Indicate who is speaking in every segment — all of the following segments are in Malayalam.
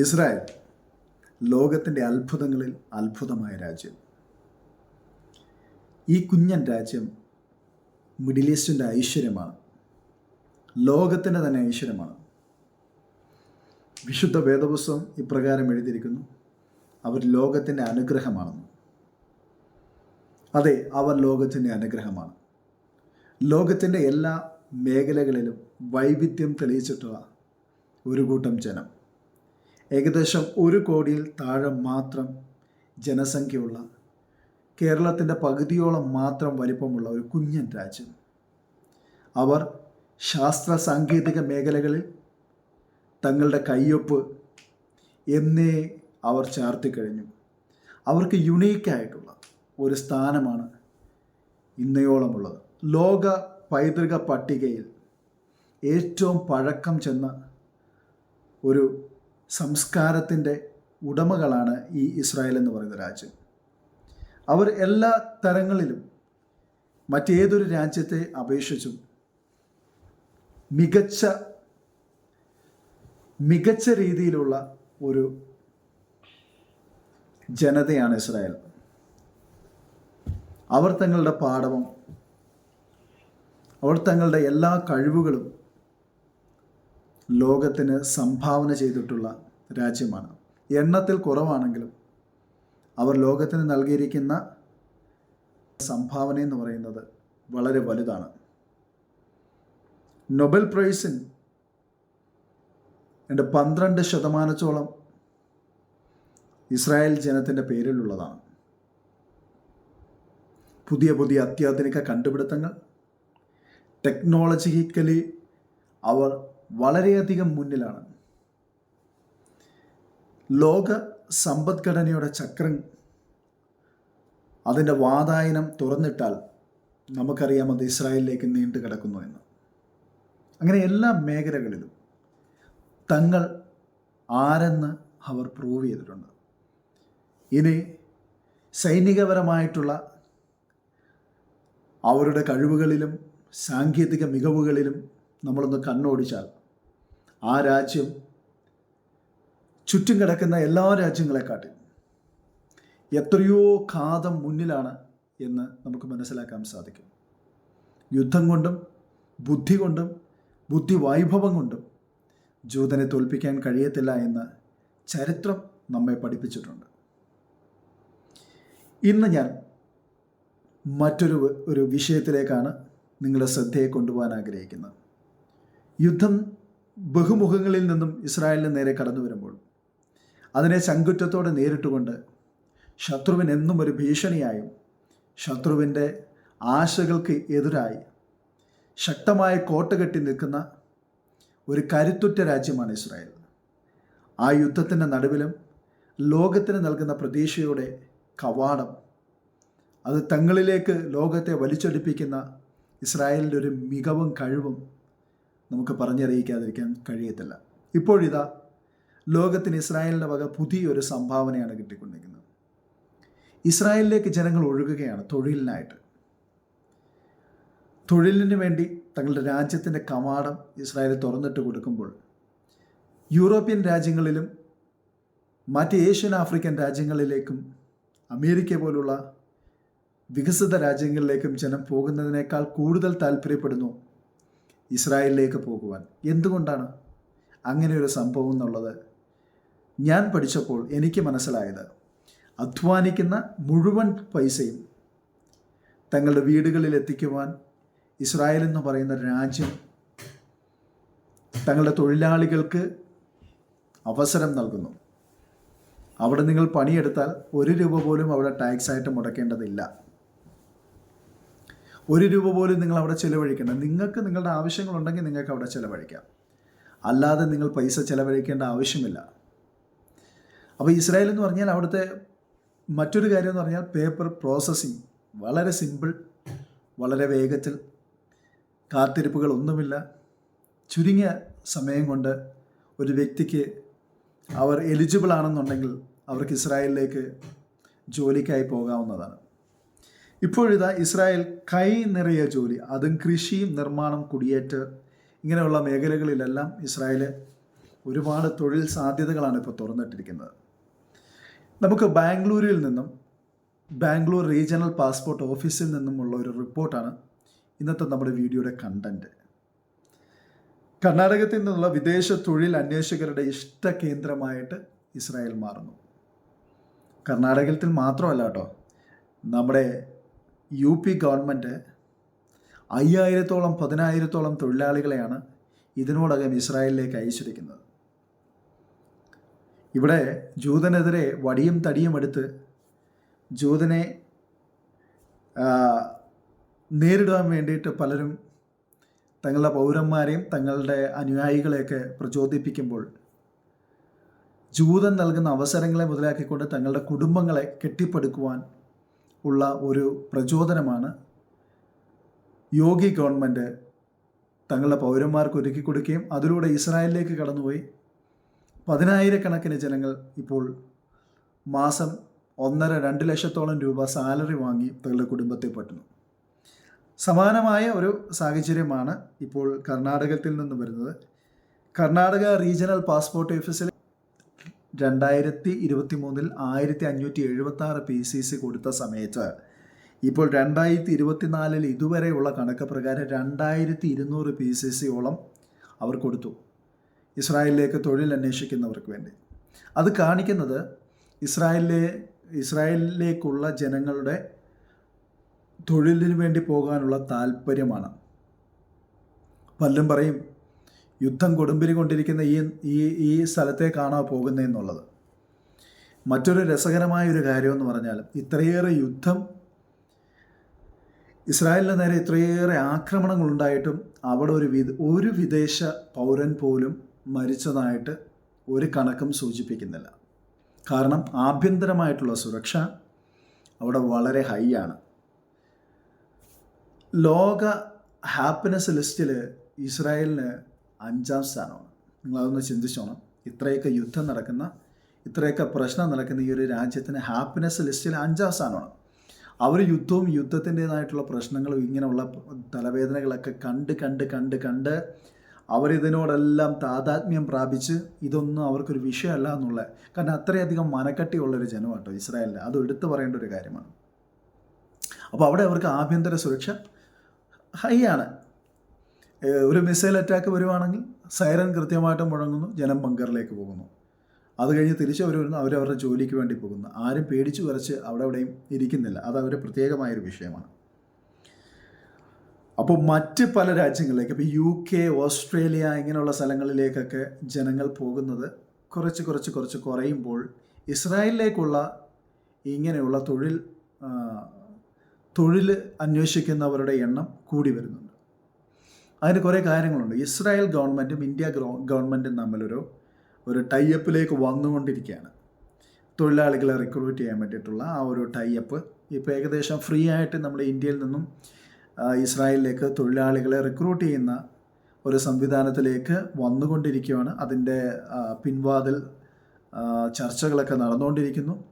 Speaker 1: ഇസ്രായേൽ ലോകത്തിന്റെ അത്ഭുതങ്ങളിൽ അത്ഭുതമായ രാജ്യം. ഈ കുഞ്ഞൻ രാജ്യം മിഡിൽ ഈസ്റ്റിന്റെ ഐശ്വര്യമാണ്. ലോകത്തിന്റെ തന്നെ ഐശ്വര്യമാണ്. വിശുദ്ധ വേദപുസ്തകം ഇപ്രകാരം എഴുതിയിരിക്കുന്നു. അവർ ലോകത്തിന്റെ അനുഗ്രഹമാണെന്ന്. അതെ അവർ ലോകത്തിന്റെ അനുഗ്രഹമാണ്. ലോകത്തിന്റെ എല്ലാ മേഖലകളിലും വൈവിധ്യം തെളിയിച്ചിട്ടുള്ള ഒരു കൂട്ടം ജനം. ഏകദേശം ഒരു കോടിയിൽ താഴെ മാത്രം ജനസംഖ്യയുള്ള കേരളത്തിന്റെ പകുതിയോളം മാത്രം വലിപ്പമുള്ള ഒരു കുഞ്ഞൻ രാജ്യം. അവർ ശാസ്ത്ര സാങ്കേതിക മേഖലകളിൽ തങ്ങളുടെ കയ്യൊപ്പ് എന്നേ അവർ ചാർത്തിക്കഴിഞ്ഞു അവർക്ക് യുണീക്കായിട്ടുള്ള ഒരു സ്ഥാനമാണ് ഇന്നയോളമുള്ളത്. ലോക പൈതൃക പട്ടികയിൽ ഏറ്റവും പഴക്കം ചെന്ന ഒരു സംസ്കാരത്തിന്റെ ഉടമകളാണ് ഈ ഇസ്രായേൽ എന്ന് പറയുന്ന രാജ്യം. അവർ എല്ലാ തരങ്ങളിലും മറ്റേതൊരു രാജ്യത്തെ അപേക്ഷിച്ചും മികച്ച മികച്ച രീതിയിലുള്ള ഒരു ജനതയാണ് ഇസ്രായേൽ. അവർ തങ്ങളുടെ പാഠവും അവർ തങ്ങളുടെ എല്ലാ കഴിവുകളും ലോകത്തിന് സംഭാവന ചെയ്തിട്ടുള്ള രാജ്യമാണ്. എണ്ണത്തിൽ കുറവാണെങ്കിലും അവർ ലോകത്തിന് നൽകിയിരിക്കുന്ന സംഭാവന എന്ന് പറയുന്നത് വളരെ വലുതാണ്. നൊബൽ പ്രൈസിൻ എന്റെ പന്ത്രണ്ട് ശതമാനത്തോളം ഇസ്രായേൽ ജനത്തിന്റെ പേരിലുള്ളതാണ്. പുതിയ പുതിയ അത്യാധുനിക കണ്ടുപിടുത്തങ്ങൾ ടെക്നോളജിക്കലി അവർ വളരെയധികം മുന്നിലാണ്. ലോക സമ്പദ്ഘടനയുടെ ചക്രം അതിന്റെ വാതായനം തുറന്നിട്ടാൽ നമുക്കറിയാം അത് ഇസ്രായേലിലേക്ക് നീണ്ടു കിടക്കുന്നു എന്ന്. അങ്ങനെ എല്ലാ മേഖലകളിലും തങ്ങൾ ആരെന്ന് അവർ പ്രൂവ് ചെയ്തിട്ടുണ്ട്. ഇനി സൈനികപരമായിട്ടുള്ള അവരുടെ കഴിവുകളിലും സാങ്കേതിക മികവുകളിലും നമ്മളൊന്ന് കണ്ണോടിച്ചാൽ ആ രാജ്യം ചുറ്റും കിടക്കുന്ന എല്ലാ രാജ്യങ്ങളെക്കാട്ടും എത്രയോ ഘാതം മുന്നിലാണ് എന്ന് നമുക്ക് മനസ്സിലാക്കാൻ സാധിക്കും. യുദ്ധം കൊണ്ടും ബുദ്ധി കൊണ്ടും ബുദ്ധി വൈഭവം കൊണ്ടും ജൂതനെ തോൽപ്പിക്കാൻ കഴിയത്തില്ല എന്ന് ചരിത്രം നമ്മെ പഠിപ്പിച്ചിട്ടുണ്ട്. ഇന്ന് ഞാൻ മറ്റൊരു ഒരു വിഷയത്തിലേക്കാണ് നിങ്ങളുടെ ശ്രദ്ധയെ കൊണ്ടുപോകാൻ ആഗ്രഹിക്കുന്നത്. യുദ്ധം ബഹുമുഖങ്ങളിൽ നിന്നും ഇസ്രായേലിന് നേരെ കടന്നു വരുമ്പോൾ അതിനെ ചങ്കുറ്റത്തോടെ നേരിട്ടുകൊണ്ട് ശത്രുവിനെന്നും ഒരു ഭീഷണിയായും ശത്രുവിന്റെ ആശകൾക്ക് എതിരായി ശക്തമായ കോട്ട കെട്ടി നിൽക്കുന്ന ഒരു കരുത്തുറ്റ രാജ്യമാണ് ഇസ്രായേൽ. ആ യുദ്ധത്തിന്റെ നടുവിലും ലോകത്തിന് നൽകുന്ന പ്രതീക്ഷയുടെ കവാടം. അത് തങ്ങളിലേക്ക് ലോകത്തെ വലിച്ചടിപ്പിക്കുന്ന ഇസ്രായേലിന്റെ ഒരു മികവും കഴിവും നമുക്ക് പറഞ്ഞറിയിക്കാതിരിക്കാൻ കഴിയത്തില്ല. ഇപ്പോഴിതാ ലോകത്തിന് ഇസ്രായേലിന്റെ വക പുതിയൊരു സംഭാവനയാണ് കിട്ടിക്കൊണ്ടിരിക്കുന്നത്. ഇസ്രായേലിലേക്ക് ജനങ്ങൾ ഒഴുകുകയാണ് തൊഴിലിനായിട്ട്. തൊഴിലിന് വേണ്ടി തങ്ങളുടെ രാജ്യത്തിന്റെ കവാടം ഇസ്രായേൽ തുറന്നിട്ട് കൊടുക്കുമ്പോൾ യൂറോപ്യൻ രാജ്യങ്ങളിലും മറ്റ് ഏഷ്യൻ ആഫ്രിക്കൻ രാജ്യങ്ങളിലേക്കും അമേരിക്ക പോലുള്ള വികസിത രാജ്യങ്ങളിലേക്കും ജനം പോകുന്നതിനേക്കാൾ കൂടുതൽ താല്പര്യപ്പെടുന്നു ഇസ്രായേലിലേക്ക് പോകുവാൻ. എന്തുകൊണ്ടാണ്? അങ്ങനെ ഒരു സംഭവം എന്നുള്ളത് ഞാൻ പഠിച്ചപ്പോൾ എനിക്ക് മനസ്സിലായത് അധ്വാനിക്കുന്ന മുഴുവൻ പൈസയും തങ്ങളുടെ വീടുകളിൽ എത്തിക്കുവാൻ ഇസ്രായേൽ എന്ന് പറയുന്ന രാജ്യം തങ്ങളുടെ തൊഴിലാളികൾക്ക് അവസരം നൽകുന്നു. അവിടെ നിങ്ങൾ പണിയെടുത്താൽ ഒരു രൂപ പോലും അവിടെ ടാക്സ് ആയിട്ട് മുടക്കേണ്ടതില്ല. ഒരു രൂപ പോലും നിങ്ങൾ അവിടെ ചിലവഴിക്കണം നിങ്ങൾക്ക് നിങ്ങളുടെ ആവശ്യങ്ങളുണ്ടെങ്കിൽ നിങ്ങൾക്ക് അവിടെ ചിലവഴിക്കാം. അല്ലാതെ നിങ്ങൾ പൈസ ചിലവഴിക്കേണ്ട ആവശ്യമില്ല. അപ്പോൾ ഇസ്രായേൽ എന്ന് പറഞ്ഞാൽ അവിടുത്തെ മറ്റൊരു കാര്യം എന്ന് പറഞ്ഞാൽ പേപ്പർ പ്രോസസ്സിങ്. വളരെ സിമ്പിൾ വളരെ വേഗത്തിൽ. കാത്തിരിപ്പുകൾ ഒന്നുമില്ല. ചുരുങ്ങിയ സമയം കൊണ്ട് ഒരു വ്യക്തിക്ക് അവർ എലിജിബിൾ ആണെന്നുണ്ടെങ്കിൽ അവർക്ക് ഇസ്രായേലിലേക്ക് ജോലിക്കായി പോകാവുന്നതാണ്. ഇപ്പോഴിതാ ഇസ്രായേൽ കൈ നിറയെ ജോലി അതും കൃഷിയും നിർമ്മാണം കുടിയേറ്റ് ഇങ്ങനെയുള്ള മേഖലകളിലെല്ലാം ഇസ്രായേൽ ഒരുപാട് തൊഴിൽ സാധ്യതകളാണ് ഇപ്പോൾ തുറന്നിട്ടിരിക്കുന്നത്. നമുക്ക് ബാംഗ്ലൂരിൽ നിന്നും ബാംഗ്ലൂർ റീജിയണൽ പാസ്പോർട്ട് ഓഫീസിൽ നിന്നുമുള്ള ഒരു റിപ്പോർട്ടാണ് ഇന്നത്തെ നമ്മുടെ വീഡിയോയുടെ കണ്ടന്റ്. കർണാടകത്തിൽ നിന്നുള്ള വിദേശ തൊഴിൽ അന്വേഷകരുടെ ഇഷ്ട കേന്ദ്രമായിട്ട് ഇസ്രായേൽ മാറുന്നു. കർണാടകത്തിൽ മാത്രമല്ല കേട്ടോ നമ്മുടെ യു പി ഗവൺമെന്റ് അയ്യായിരത്തോളം പതിനായിരത്തോളം തൊഴിലാളികളെയാണ് ഇതിനോടകം ഇസ്രായേലിലേക്ക് അയച്ചിരിക്കുന്നത്. ഇവിടെ ജൂതനെതിരെ വടിയും തടിയും എടുത്ത് ജൂതനെ നേരിടാൻ വേണ്ടിയിട്ട് പലരും തങ്ങളുടെ പൗരന്മാരെയും തങ്ങളുടെ അനുയായികളെയൊക്കെ പ്രചോദിപ്പിക്കുമ്പോൾ ജൂതൻ നൽകുന്ന അവസരങ്ങളെ മുതലാക്കിക്കൊണ്ട് തങ്ങളുടെ കുടുംബങ്ങളെ കെട്ടിപ്പടുക്കുവാൻ ഉള്ള ഒരു പ്രചോദനമാണ് യോഗി ഗവൺമെന്റ് തങ്ങളുടെ പൗരന്മാർക്ക് ഒരുക്കി കൊടുക്കുകയും അതിലൂടെ ഇസ്രായേലിലേക്ക് കടന്നുപോയി. പതിനായിരക്കണക്കിന് ജനങ്ങൾ ഇപ്പോൾ മാസം ഒന്നര രണ്ട് ലക്ഷത്തോളം രൂപ സാലറി വാങ്ങി തങ്ങളുടെ കുടുംബത്തെ പറ്റുന്നു. സമാനമായ ഒരു സാഹചര്യമാണ് ഇപ്പോൾ കർണാടകത്തിൽ നിന്ന് വരുന്നത്. കർണാടക റീജിയണൽ പാസ്പോർട്ട് ഓഫീസിൽ രണ്ടായിരത്തി ഇരുപത്തി മൂന്നിൽ ആയിരത്തി അഞ്ഞൂറ്റി എഴുപത്തി ആറ് പി സി സി കൊടുത്ത സമയത്ത്. ഇപ്പോൾ രണ്ടായിരത്തി ഇരുപത്തിനാലിൽ ഇതുവരെയുള്ള കണക്ക് പ്രകാരം രണ്ടായിരത്തി ഇരുന്നൂറ് പി സി സിയോളം അവർ കൊടുത്തു. ഇസ്രായേലിലേക്ക് തൊഴിൽ അന്വേഷിക്കുന്നവർക്ക് വേണ്ടി. അത് കാണിക്കുന്നത് ഇസ്രായേലിലെ ഇസ്രായേലിലേക്കുള്ള ജനങ്ങളുടെ തൊഴിലിന് വേണ്ടി പോകാനുള്ള താല്പര്യമാണ് പലരും പറയും യുദ്ധം കൊടുമ്പിരി കൊണ്ടിരിക്കുന്ന ഈ ഈ ഈ സ്ഥലത്തേക്കാണോ പോകുന്നതെന്നുള്ളത് മറ്റൊരു രസകരമായ ഒരു കാര്യമെന്ന് പറഞ്ഞാൽ ഇത്രയേറെ യുദ്ധം ഇസ്രായേലിന് നേരെ ഇത്രയേറെ ആക്രമണങ്ങൾ ഉണ്ടായിട്ടും അവിടെ ഒരു വിദ ഒരു വിദേശ പൗരൻ പോലും മരിച്ചതായിട്ട് ഒരു കണക്കും സൂചിപ്പിക്കുന്നില്ല. കാരണം ആഭ്യന്തരമായിട്ടുള്ള സുരക്ഷ അവിടെ വളരെ ഹൈ ആണ് ലോക ഹാപ്പിനെസ് ലിസ്റ്റിൽ ഇസ്രായേലിന് അഞ്ചാം സ്ഥാനമാണ്. നിങ്ങളതൊന്ന് ചിന്തിച്ചോണം. ഇത്രയൊക്കെ യുദ്ധം നടക്കുന്ന ഇത്രയൊക്കെ പ്രശ്നം നടക്കുന്ന ഈ ഒരു രാജ്യത്തിന് ഹാപ്പിനെസ് ലിസ്റ്റിൽ അഞ്ചാം സ്ഥാനമാണ്. അവർ യുദ്ധവും യുദ്ധത്തിന്റെതായിട്ടുള്ള പ്രശ്നങ്ങളും ഇങ്ങനെയുള്ള തലവേദനകളൊക്കെ കണ്ട് കണ്ട് കണ്ട് കണ്ട് അവരിതിനോടെല്ലാം താതാത്മ്യം പ്രാപിച്ച് ഇതൊന്നും അവർക്കൊരു വിഷയമല്ല എന്നുള്ള കാരണം അത്രയധികം മനക്കട്ടിയുള്ളൊരു ജനമാട്ടോ ഇസ്രായേലിന്റെ. അത് എടുത്തു പറയേണ്ട ഒരു കാര്യമാണ്. അപ്പോൾ അവിടെ അവർക്ക് ആഭ്യന്തര സുരക്ഷ ഹൈ ആണ്. ഒരു മിസൈൽ അറ്റാക്ക് വരുവാണെങ്കിൽ സൈറൻ കൃത്യമായിട്ട് മുഴങ്ങുന്നു ജനം ബങ്കറിലേക്ക് പോകുന്നു. അത് കഴിഞ്ഞ് തിരിച്ച് അവർ വരുന്നു അവരവരുടെ ജോലിക്ക് വേണ്ടി പോകുന്നു. ആരും പേടിച്ചു വരച്ച് അവിടെ എവിടെയും ഇരിക്കുന്നില്ല. അത് അവരുടെ പ്രത്യേകമായൊരു വിഷയമാണ്. അപ്പോൾ മറ്റ് പല രാജ്യങ്ങളിലേക്ക് ഇപ്പോൾ യു കെ ഓസ്ട്രേലിയ ഇങ്ങനെയുള്ള സ്ഥലങ്ങളിലേക്കൊക്കെ ജനങ്ങൾ പോകുന്നത് കുറച്ച് കുറച്ച് കുറച്ച് കുറയുമ്പോൾ ഇസ്രായേലിലേക്കുള്ള ഇങ്ങനെയുള്ള തൊഴിൽ തൊഴിൽ അന്വേഷിക്കുന്നവരുടെ എണ്ണം കൂടി വരുന്നുണ്ട്. അതിന് കുറേ കാര്യങ്ങളുണ്ട്. ഇസ്രായേൽ ഗവൺമെന്റും ഇന്ത്യ ഗവൺമെന്റും തമ്മിലൊരു ഒരു ടൈപ്പിലേക്ക് വന്നുകൊണ്ടിരിക്കുകയാണ്. തൊഴിലാളികളെ റിക്രൂട്ട് ചെയ്യാൻ വേണ്ടിയിട്ടുള്ള ആ ഒരു ടൈപ്പ് ഇപ്പോൾ ഏകദേശം ഫ്രീ ആയിട്ട് നമ്മൾ ഇന്ത്യയിൽ നിന്നും ഇസ്രായേലിലേക്ക് തൊഴിലാളികളെ റിക്രൂട്ട് ചെയ്യുന്ന ഒരു സംവിധാനത്തിലേക്ക് വന്നുകൊണ്ടിരിക്കുകയാണ്. അതിന്റെ പിൻവാതിൽ ചർച്ചകളൊക്കെ നടന്നുകൊണ്ടിരിക്കുന്നു.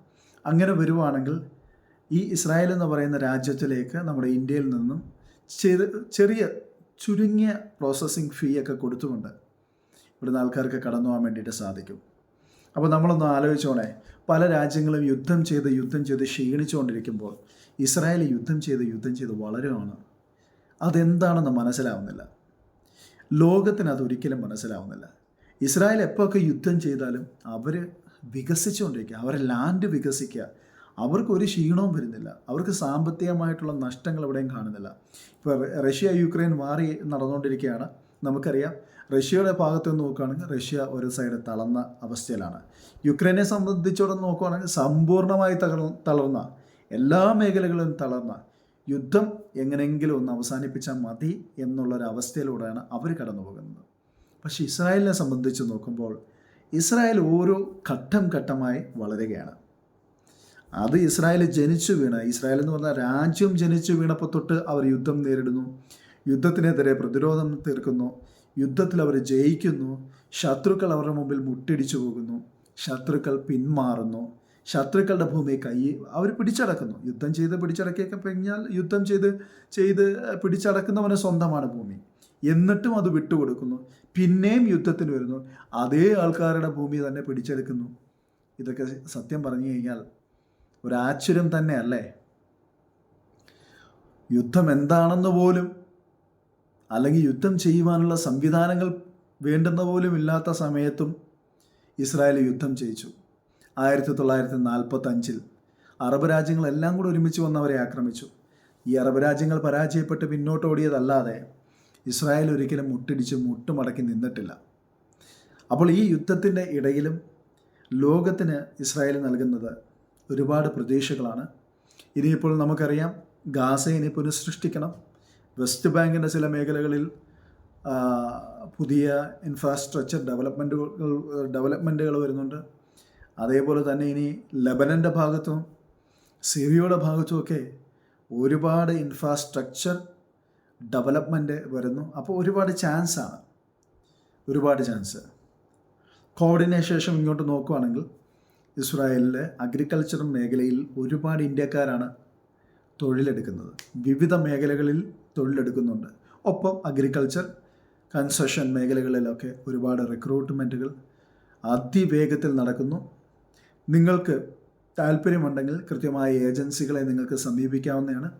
Speaker 1: അങ്ങനെ വരുവാണെങ്കിൽ ഈ ഇസ്രായേൽ എന്ന് പറയുന്ന രാജ്യത്തിലേക്ക് നമ്മുടെ ഇന്ത്യയിൽ നിന്നും ചെറു ചെറിയ ചുരുങ്ങിയ പ്രോസസ്സിങ് ഫീ ഒക്കെ കൊടുത്തുകൊണ്ട് ഇവിടുന്ന് ആൾക്കാർക്ക് കടന്നു പോകാൻ വേണ്ടിയിട്ട് സാധിക്കും. അപ്പോൾ നമ്മളൊന്ന് ആലോചിച്ചോണേ പല രാജ്യങ്ങളും യുദ്ധം ചെയ്ത് യുദ്ധം ചെയ്ത് ക്ഷീണിച്ചുകൊണ്ടിരിക്കുമ്പോൾ ഇസ്രായേൽ യുദ്ധം ചെയ്ത് യുദ്ധം ചെയ്ത് വളരുകയാണ് അതെന്താണെന്ന് മനസ്സിലാവുന്നില്ല. ലോകത്തിന് അതൊരിക്കലും മനസ്സിലാവുന്നില്ല. ഇസ്രായേൽ എപ്പോഴൊക്കെ യുദ്ധം ചെയ്താലും അവർ വികസിച്ചുകൊണ്ടിരിക്കുക അവരെ ലാൻഡ് വികസിക്കുക അവർക്ക് ഒരു ക്ഷീണവും വരുന്നില്ല. അവർക്ക് സാമ്പത്തികമായിട്ടുള്ള നഷ്ടങ്ങൾ എവിടെയും കാണുന്നില്ല. ഇപ്പോൾ റഷ്യ യുക്രൈൻ മാറി നടന്നുകൊണ്ടിരിക്കുകയാണ്. നമുക്കറിയാം റഷ്യയുടെ ഭാഗത്ത് നിന്ന് നോക്കുകയാണെങ്കിൽ റഷ്യ ഒരു സൈഡ് തളർന്ന അവസ്ഥയിലാണ്. യുക്രൈനെ സംബന്ധിച്ചോളം നോക്കുകയാണെങ്കിൽ സമ്പൂർണമായി തകർ തളർന്ന എല്ലാ മേഖലകളും തളർന്ന യുദ്ധം എങ്ങനെയെങ്കിലും ഒന്ന് അവസാനിപ്പിച്ചാൽ മതി എന്നുള്ളൊരവസ്ഥയിലൂടെയാണ് അവർ കടന്നു പോകുന്നത്. പക്ഷേ ഇസ്രായേലിനെ സംബന്ധിച്ച് നോക്കുമ്പോൾ ഇസ്രായേൽ ഓരോ ഘട്ടം ഘട്ടമായി വളരുകയാണ്. അത് ഇസ്രായേൽ ജനിച്ചു വീണ. ഇസ്രായേൽ എന്ന് പറഞ്ഞാൽ രാജ്യം ജനിച്ചു വീണപ്പോൾ തൊട്ട് അവർ യുദ്ധം നേരിടുന്നു. യുദ്ധത്തിനെതിരെ പ്രതിരോധം തീർക്കുന്നു. യുദ്ധത്തിൽ അവർ ജയിക്കുന്നു. ശത്രുക്കൾ അവരുടെ മുമ്പിൽ മുട്ടിടിച്ചു പോകുന്നു. ശത്രുക്കൾ പിന്മാറുന്നു. ശത്രുക്കളുടെ ഭൂമി കൈ അവർ പിടിച്ചടക്കുന്നു. യുദ്ധം ചെയ്ത് പിടിച്ചടക്കിയൊക്കെ കഴിഞ്ഞാൽ യുദ്ധം ചെയ്ത് ചെയ്ത് പിടിച്ചടക്കുന്നവന് സ്വന്തമാണ് ഭൂമി. എന്നിട്ടും അത് വിട്ടുകൊടുക്കുന്നു. പിന്നെയും യുദ്ധത്തിന് വരുന്നു. അതേ ആൾക്കാരുടെ ഭൂമി തന്നെ പിടിച്ചെടുക്കുന്നു. ഇതൊക്കെ സത്യം പറഞ്ഞു കഴിഞ്ഞാൽ ഒരു തന്നെ അല്ലേ? യുദ്ധം എന്താണെന്ന് പോലും അല്ലെങ്കിൽ യുദ്ധം ചെയ്യുവാനുള്ള സംവിധാനങ്ങൾ വേണ്ടുന്ന പോലും ഇല്ലാത്ത സമയത്തും ഇസ്രായേൽ യുദ്ധം ചെയ്യിച്ചു. ആയിരത്തി തൊള്ളായിരത്തി നാൽപ്പത്തഞ്ചിൽ അറബ് രാജ്യങ്ങളെല്ലാം കൂടെ ഒരുമിച്ച് വന്നവരെ ആക്രമിച്ചു. ഈ അറബ് രാജ്യങ്ങൾ പരാജയപ്പെട്ട് പിന്നോട്ടോടിയതല്ലാതെ ഇസ്രായേൽ ഒരിക്കലും മുട്ടിടിച്ച് മുട്ടുമടക്കി നിന്നിട്ടില്ല. അപ്പോൾ ഈ യുദ്ധത്തിന്റെ ഇടയിലും ലോകത്തിന് ഇസ്രായേൽ നൽകുന്നത് ഒരുപാട് പ്രതീക്ഷകളാണ്. ഇനിയിപ്പോൾ നമുക്കറിയാം ഗാസയിനെ പുനഃസൃഷ്ടിക്കണം. വെസ്റ്റ് ബാങ്കിന്റെ ചില മേഖലകളിൽ പുതിയ ഇൻഫ്രാസ്ട്രക്ചർ ഡെവലപ്മെന്റുകൾ ഡെവലപ്മെന്റുകൾ വരുന്നുണ്ട്. അതേപോലെ തന്നെ ഇനി ലബനന്റെ ഭാഗത്തും സിറിയയുടെ ഭാഗത്തുമൊക്കെ ഒരുപാട് ഇൻഫ്രാസ്ട്രക്ചർ ഡെവലപ്മെന്റ് വരുന്നു. അപ്പോൾ ഒരുപാട് ചാൻസാണ് ഒരുപാട് ചാൻസ് കോർഡിനേഷൻ ഇങ്ങോട്ട് നോക്കുകയാണെങ്കിൽ ഇസ്രായേലിലെ അഗ്രികൾച്ചർ മേഖലയിൽ ഒരുപാട് ഇന്ത്യക്കാരാണ് തൊഴിലെടുക്കുന്നത്. വിവിധ മേഖലകളിൽ തൊഴിലെടുക്കുന്നുണ്ട്. ഒപ്പം അഗ്രികൾച്ചർ കൺസ്ട്രക്ഷൻ മേഖലകളിലൊക്കെ ഒരുപാട് റിക്രൂട്ട്മെന്റുകൾ അതിവേഗത്തിൽ നടക്കുന്നു. നിങ്ങൾക്ക് താല്പര്യമുണ്ടെങ്കിൽ കൃത്യമായ ഏജൻസികളെ നിങ്ങൾക്ക് സമീപിക്കാവുന്നതാണ്.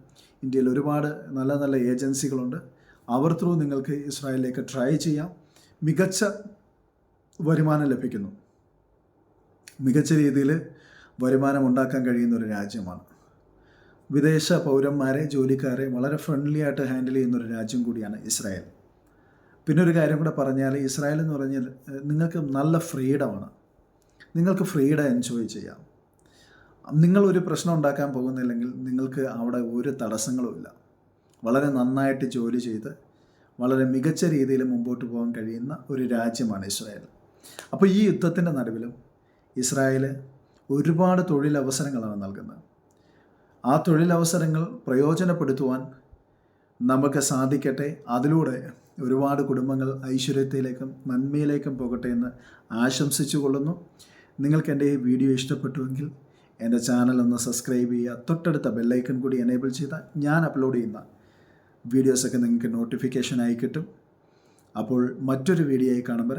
Speaker 1: ഇന്ത്യയിൽ ഒരുപാട് നല്ല നല്ല ഏജൻസികളുണ്ട്. അവർ ത്രൂ നിങ്ങൾക്ക് ഇസ്രായേലിലേക്ക് ട്രൈ ചെയ്യാം. മികച്ച വരുമാനം ലഭിക്കുന്നു. മികച്ച രീതിയിൽ വരുമാനം ഉണ്ടാക്കാൻ കഴിയുന്ന ഒരു രാജ്യമാണ്. വിദേശ പൗരന്മാരെ ജോലിക്കാരെ വളരെ ഫ്രണ്ട്ലി ആയിട്ട് ഹാൻഡിൽ ചെയ്യുന്ന ഒരു രാജ്യം കൂടിയാണ് ഇസ്രായേൽ. പിന്നെ ഒരു കാര്യം കൂടെ പറഞ്ഞാൽ ഇസ്രായേൽ എന്ന് പറഞ്ഞാൽ നിങ്ങൾക്ക് നല്ല ഫ്രീഡമാണ് നിങ്ങൾക്ക് ഫ്രീഡം എൻജോയ് ചെയ്യാം. നിങ്ങൾ ഒരു പ്രശ്നം ഉണ്ടാക്കാൻ പോകുന്നില്ലെങ്കിൽ നിങ്ങൾക്ക് അവിടെ ഒരു തടസ്സങ്ങളുമില്ല വളരെ നന്നായിട്ട് ജോലി ചെയ്ത് വളരെ മികച്ച രീതിയിൽ മുമ്പോട്ട് പോകാൻ കഴിയുന്ന ഒരു രാജ്യമാണ് ഇസ്രായേൽ. അപ്പോൾ ഈ യുദ്ധത്തിന്റെ നടുവിലും ഇസ്രായേൽ ഒരുപാട് തൊഴിലവസരങ്ങളാണ് നൽകുന്നത്. ആ തൊഴിലവസരങ്ങൾ പ്രയോജനപ്പെടുത്തുവാൻ നമുക്ക് സാധിക്കട്ടെ. അതിലൂടെ ഒരുപാട് കുടുംബങ്ങൾ ഐശ്വര്യത്തിലേക്കും നന്മയിലേക്കും പോകട്ടെ എന്ന് ആശംസിച്ചു കൊള്ളുന്നു നിങ്ങൾക്ക് എന്റെ ഈ വീഡിയോ ഇഷ്ടപ്പെട്ടുവെങ്കിൽ എന്റെ ചാനൽ ഒന്ന് സബ്സ്ക്രൈബ് ചെയ്യുക. തൊട്ടടുത്ത ബെല്ലൈക്കൺ കൂടി എനേബിൾ ചെയ്താൽ ഞാൻ അപ്ലോഡ് ചെയ്യുന്ന വീഡിയോസൊക്കെ നിങ്ങൾക്ക് നോട്ടിഫിക്കേഷനായി കിട്ടും. അപ്പോൾ മറ്റൊരു വീഡിയോ ആയി കാണുമ്പോൾ